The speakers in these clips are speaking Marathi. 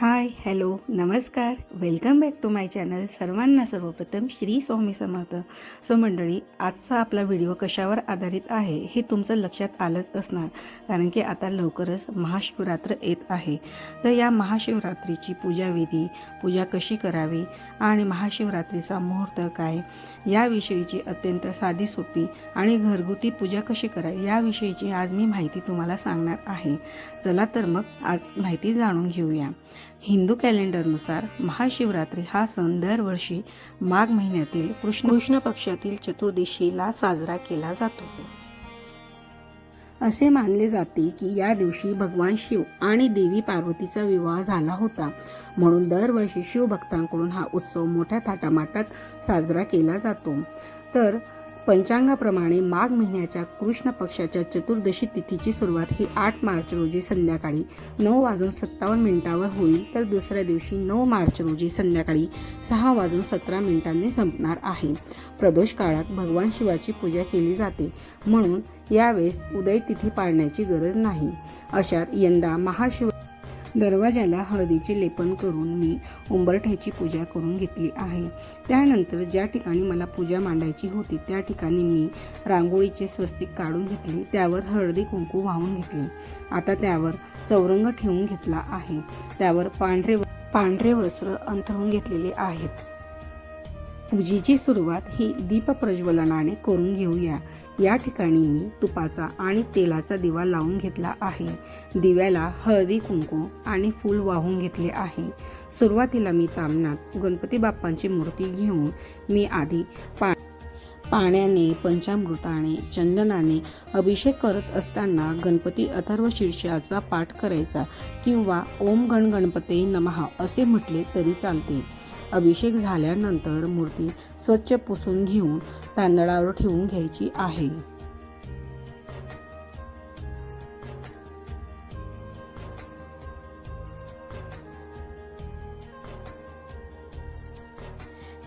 हाय हॅलो नमस्कार. Welcome back to my channel सर्वांना सर्वप्रथम श्री स्वामी समर्थ. सो मंडळी आजचा आपला व्हिडिओ कशावर आधारित आहे हे तुमचं लक्षात आलंच असणार. कारण की आता लवकरच महाशिवरात्र येत आहे. तर या महाशिवरात्रीची पूजाविधी पूजा कशी करावी आणि महाशिवरात्रीचा मुहूर्त काय याविषयीची अत्यंत साधी सोपी आणि घरगुती पूजा कशी करावी याविषयीची आज मी माहिती तुम्हाला सांगणार आहे. चला तर मग आज माहिती जाणून घेऊया. हिंदू कॅलेंडरनुसार महाशिवरात्री हा सण दरवर्षी माघ महिन्यातील कृष्ण कृष्ण पक्षातील चतुर्दशीला साजरा केला जातो. असे मानले जाते की या दिवशी भगवान शिव आणि देवी पार्वतीचा विवाह झाला होता. म्हणून दरवर्षी शिवभक्तांकडून हा उत्सव मोठ्या थाटामाटात साजरा केला जातो. तर पंचांगाप्रमाणे माघ महिन्याच्या कृष्ण पक्षाच्या चतुर्दशी तिथीची सुरुवात ही आठ मार्च रोजी संध्याकाळी नऊ वाजून सत्तावन्न मिनिटावर होईल तर दुसऱ्या दिवशी नऊ मार्च रोजी संध्याकाळी सहा वाजून सतरा मिनिटांनी संपणार आहे. प्रदोष काळात भगवान शिवाची पूजा केली जाते म्हणून यावेळेस उदय तिथी पाळण्याची गरज नाही. अशात यंदा महाशिव दरवाजाला हळदीचे लेपन करून मी उंबरठ्याची पूजा करून घेतली आहे. त्यानंतर ज्या ठिकाणी मला पूजा मांडायची होती त्या ठिकाणी मी रांगोळीचे स्वस्तिक काढून घेतले त्यावर हळदी कुंकू वाहून घेतले. आता त्यावर चौरंग ठेवून घेतला आहे. त्यावर पांढरे पांढरे वस्त्र अंथरून घेतलेले आहेत. पूजेची सुरुवात ही दीपप्रज्वलनाने करून घेऊया. या ठिकाणी मी तुपाचा आणि तेलाचा दिवा लावून घेतला आहे. दिव्याला हळदी कुंकू आणि फूल वाहून घेतले आहे. सुरुवातीला मी तामनात गणपती बाप्पांची मूर्ती घेऊन मी आधी पा पाण्याने पंचामृताने चंदनाने अभिषेक करत असताना गणपती अथर्व शीर्षाचा पाठ करायचा किंवा ओम गण गणपते नमहा असे म्हटले तरी चालते. अभिषेक झाल्यानंतर मूर्ती स्वच्छ पुसून घेऊन तांदळावर ठेवून घ्यायची आहे.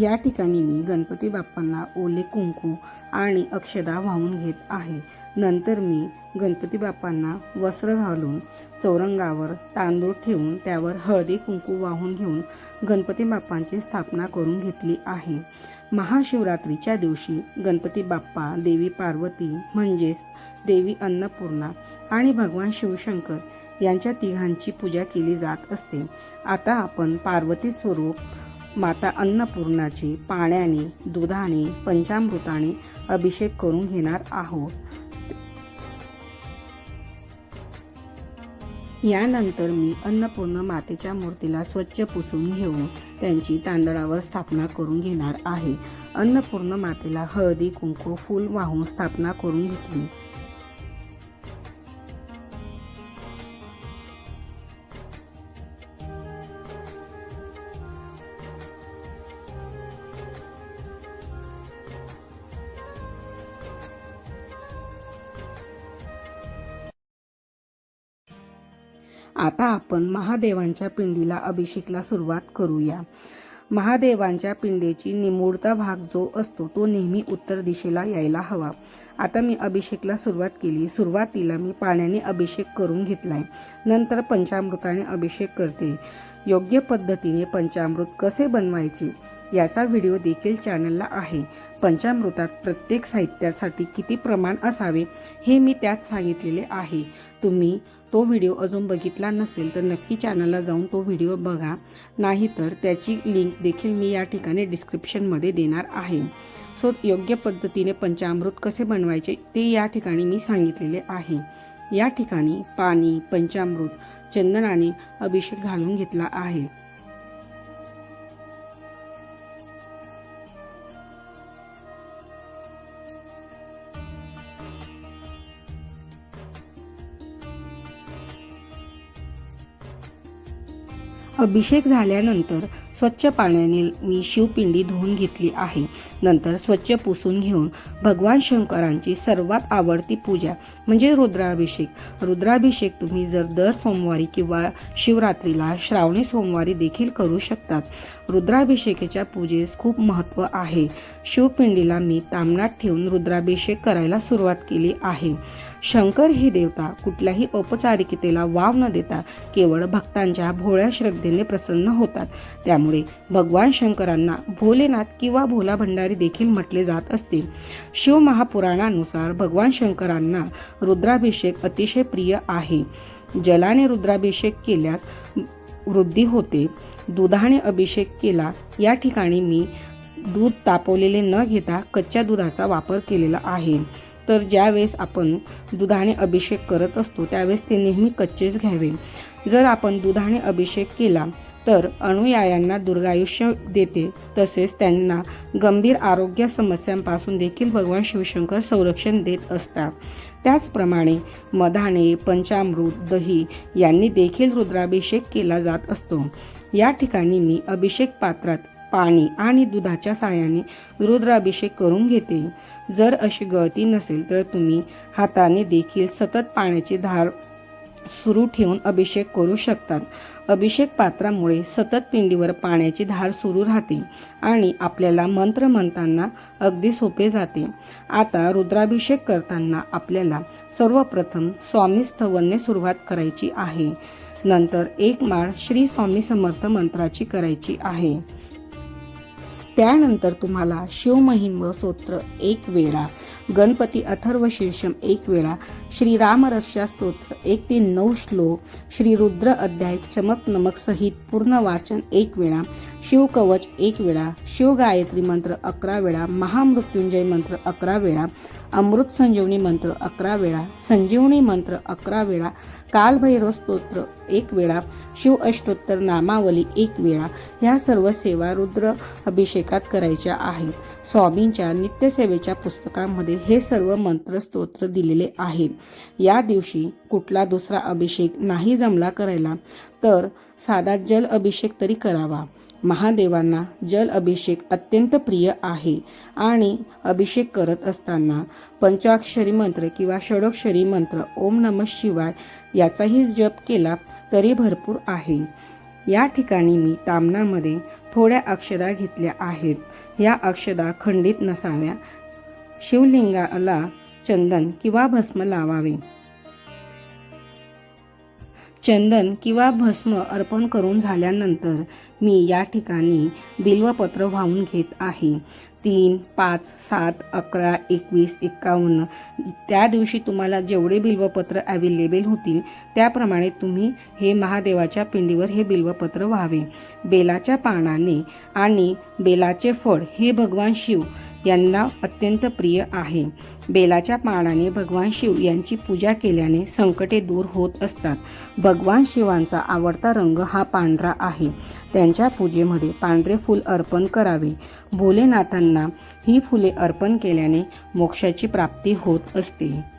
या ठिकाणी मी गणपती बाप्पांना ओले कुंकू आणि अक्षदा वाहून घेत आहे. नंतर मी गणपती बाप्पांना वस्त्र घालून चौरंगावर तांदूळ ठेवून त्यावर हळदी कुंकू वाहून घेऊन गणपती बाप्पांची स्थापना करून घेतली आहे. महाशिवरात्रीच्या दिवशी गणपती बाप्पा देवी पार्वती म्हणजेच देवी अन्नपूर्णा आणि भगवान शिवशंकर यांच्या तिघांची पूजा केली जात असते. आता आपण पार्वती स्वरूप माता अन्नपूर्णाची पाण्याने दुधाने पंचामृताने अभिषेक करून घेणार आहोत. यानंतर मी अन्नपूर्ण मातेच्या मूर्तीला स्वच्छ पुसून घेऊन त्यांची तांदळावर स्थापना करून घेणार आहे. अन्नपूर्ण मातेला हळदी कुंकू फूल वाहून स्थापना करून घेतली. आता आपण महादेवांच्या पिंडीला अभिषेकला सुरुवात करूया. महादेवांच्या पिंडीची निमुळता भाग जो असतो तो नेहमी उत्तर दिशेला यायला हवा. आता मी अभिषेकला सुरुवात केली. सुरुवातीला मी पाण्याने अभिषेक करून घेतलाय. नंतर पंचामृताने अभिषेक करते. योग्य पद्धतीने पंचामृत कसे बनवायचे? याचा व्हिडिओ देखील चॅनलला आहे. पंचामृतात प्रत्येक साहित्यासाठी किती प्रमाण असावे हे मी त्यात सांगितलेले आहे. तुम्ही तो व्हिडिओ अजून बघितला नसेल तर नक्की चॅनलला जाऊन तो व्हिडिओ बघा. नाहीतर त्याची लिंक देखील मी या ठिकाणी डिस्क्रिप्शनमध्ये देणार आहे. सो योग्य पद्धतीने पंचामृत कसे बनवायचे ते या ठिकाणी मी सांगितलेले आहे. या ठिकाणी पाणी पंचामृत चंदनाने अभिषेक घालून घेतला आहे. अभिषेक झाल्यानंतर स्वच्छ पाण्याने मी शिवपिंडी धुवून घेतली आहे. नंतर स्वच्छ पुसून घेऊन भगवान शंकरांची सर्वात आवडती पूजा म्हणजे रुद्राभिषेक. रुद्राभिषेक तुम्ही जर दर सोमवारी किंवा शिवरात्रीला श्रावणी सोमवारी देखील करू शकतात. रुद्राभिषेकाच्या पूजेस खूप महत्त्व आहे. शिवपिंडीला मी तामणात ठेवून रुद्राभिषेक करायला सुरुवात केली आहे. शंकर हे देवता कुठल्याही औपचारिकतेला वाव न देता केवळ भक्तांच्या भोळ्या श्रद्धेने प्रसन्न होतात. त्यामुळे भगवान शंकरांना भोलेनाथ किंवा भोला भंडारी देखील म्हटले जात असते. शिव महापुराणानुसार भगवान शंकरांना रुद्राभिषेक अतिशय प्रिय आहे. जलाने रुद्राभिषेक केल्यास वृद्धी होते. दुधाने अभिषेक केला या ठिकाणी मी दूध तापवलेले न घेता कच्च्या दुधाचा वापर केलेला आहे. तर ज्यावेळेस आपण दुधाने अभिषेक करत असतो त्यावेळेस ते नेहमी कच्चेच घ्यावे. जर आपण दुधाने अभिषेक केला तर अनुयायांना दुर्गायुष्य देते. तसेच त्यांना गंभीर आरोग्य समस्यांपासून देखील भगवान शिवशंकर संरक्षण देत असतात. त्याचप्रमाणे मधाने पंचामृत दही यांनी देखील रुद्राभिषेक केला जात असतो. या ठिकाणी मी अभिषेक पात्रात पाणी आणि दुधाच्या साहाय्याने रुद्राभिषेक करून घेते. जर अशी गळती नसेल तर तुम्ही हाताने देखील सतत पाण्याची धार सुरू ठेवून अभिषेक करू शकतात. अभिषेक पात्रामुळे सतत पिंडीवर पाण्याची धार सुरू राहते आणि आपल्याला मंत्र म्हणताना अगदी सोपे जाते. आता रुद्राभिषेक करताना आपल्याला सर्वप्रथम स्वामी स्तवनने सुरुवात करायची आहे. नंतर एक माळ श्री स्वामी समर्थ मंत्राची करायची आहे. त्यानंतर तुम्हाला शिवमहिम स्तोत्र एक वेळा गणपती अथर्व शीर्षम एक वेळा श्री रामरक्षा स्तोत्र एक ते नऊ श्लोक श्री रुद्र अध्याय चमक नमक सहित पूर्ण वाचन एक वेळा शिवकवच एक वेळा शिवगायत्री मंत्र अकरा वेळा महामृत्युंजय मंत्र अकरा वेळा अमृत संजीवनी मंत्र अकरा वेळा संजीवनी मंत्र अकरा वेळा कालभैरव स्तोत्र एक वेळा शिव अष्टोत्तर नामावली एक वेळा ह्या सर्व सेवा रुद्र अभिषेकात करायच्या आहेत. स्वामींच्या नित्यसेवेच्या पुस्तकामध्ये हे सर्व मंत्र स्तोत्र दिलेले आहेत. या दिवशी कुठला दुसरा अभिषेक नाही जमला करायला तर साधा जल अभिषेक तरी करावा. महादेवांना जल अभिषेक अत्यंत प्रिय आहे. आणि अभिषेक करत असताना पंचाक्षरी मंत्र किंवा षडोक्षरी मंत्र ओम नम शिवाय याचाही जप केला तरी भरपूर आहे. या ठिकाणी मी तामणामध्ये थोड्या अक्षदा घेतल्या आहेत. या अक्षदा खंडित नसाव्या. शिवलिंगाला चंदन किंवा भस्म लावावे. चंदन किंवा भस्म अर्पण करून झाल्यानंतर मी या ठिकाणी बिल्वपत्र वाहून घेत आहे. तीन पाच सात अकरा एकवीस एक्कावन्न त्या दिवशी तुम्हाला जेवढे बिल्वपत्र अवेलेबल होतील त्याप्रमाणे तुम्ही हे महादेवाच्या पिंडीवर हे बिल्वपत्र व्हावे. बेलाच्या पानाने आणि बेलाचे फळ हे भगवान शिव यांना अत्यंत प्रिय आहे. बेलाच्या पानाने भगवान शिव यांची पूजा केल्याने संकटे दूर होत असतात. भगवान शिवांचा आवडता रंग हा पांढरा आहे. त्यांच्या पूजेमध्ये पांढरे फूल अर्पण करावे. भोलेनाथांना ही फुले अर्पण केल्याने मोक्षाची प्राप्ती होत असते.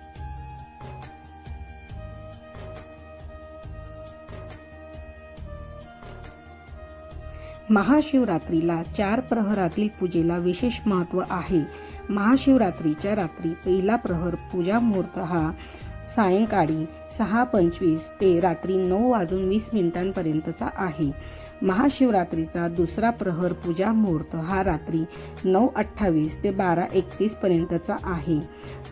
महाशिवरात्रीला चार प्रहरातील पूजेला विशेष महत्त्व आहे. महाशिवरात्रीच्या रात्री पहिला प्रहर पूजा मुहूर्त हा सायंकाळी सहा पंचवीस ते रात्री नऊ वाजून वीस मिनिटांपर्यंतचा आहे. महाशिवरात्रीचा दुसरा प्रहर पूजा मुहूर्त हा रात्री नऊ अठ्ठावीस ते बारा एकतीसपर्यंतचा आहे.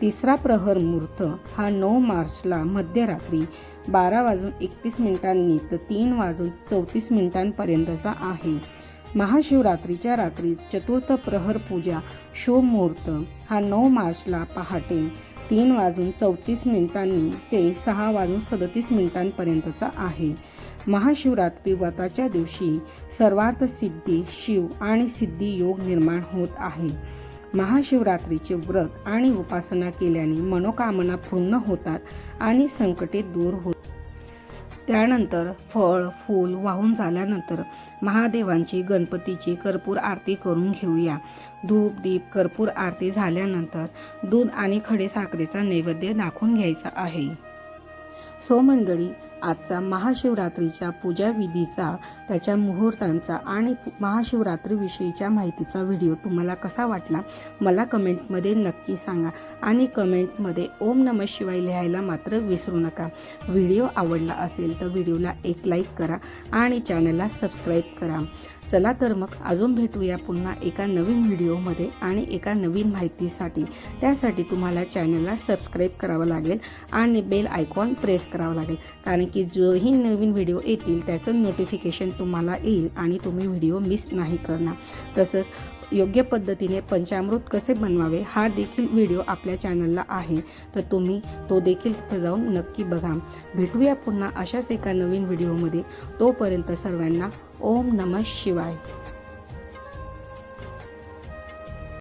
तिसरा प्रहर मुहूर्त हा नऊ मार्चला मध्यरात्री बारा वाजून एकतीस मिनिटांनी तर तीन वाजून चौतीस मिनिटांपर्यंतचा आहे. महाशिवरात्रीच्या रात्री चतुर्थ प्रहर पूजा शुभ मुहूर्त हा नऊ मार्चला पहाटे तीन वाजून चौतीस मिनिटांनी ते सहा वाजून सदतीस मिनिटांपर्यंतचा आहे. महाशिवरात्री व्रताच्या दिवशी सर्वार्थ सिद्धी शिव आणि सिद्धी योग निर्माण होत आहे. महाशिवरात्रीचे व्रत आणि उपासना केल्याने मनोकामना पूर्ण होतात आणि संकटे दूर होतात. त्यानंतर फळ फूल वाहून झाल्यानंतर महादेवांची गणपतीची कर्पूर आरती करून घेऊया. धूप दीप कर्पूर आरती झाल्यानंतर दूध आणि खडे साखरेचा नैवेद्य दाखवून घ्यायचा आहे. सो मंडळी आजचा महाशिवरात्रीच्या पूजा विधीचा त्याच्या मुहूर्तांचा आणि महाशिवरात्रीविषयीच्या माहितीचा व्हिडिओ तुम्हाला कसा वाटला मला कमेंटमध्ये नक्की सांगा. आणि कमेंटमध्ये ओम नम शिवाय लिहायला मात्र विसरू नका. व्हिडिओ आवडला असेल तर व्हिडिओला एक लाईक करा आणि चॅनलला सबस्क्राईब करा. चला तर मग अजून भेटूया पुन्हा एका नवीन व्हिडिओमध्ये आणि एका नवीन माहितीसाठी. त्यासाठी तुम्हाला चॅनलला सबस्क्राईब करावं लागेल आणि बेल आयकॉन प्रेस करावं लागेल. कारण की जोही नवीन व्हिडिओ येतील त्याचं नोटिफिकेशन तुम्हाला येईल आणि तुम्ही व्हिडिओ मिस नाही करणार. तसंच योग्य पद्धतीने पंचामृत कसे बनवावे हा देखील व्हिडिओ आपल्या चॅनलला आहे. तर तुम्ही तो देखील तिथे जाऊन नक्की बघा. भेटूया पुन्हा अशाच एका नवीन व्हिडिओमध्ये. तोपर्यंत सर्वांना ओम नमः शिवाय.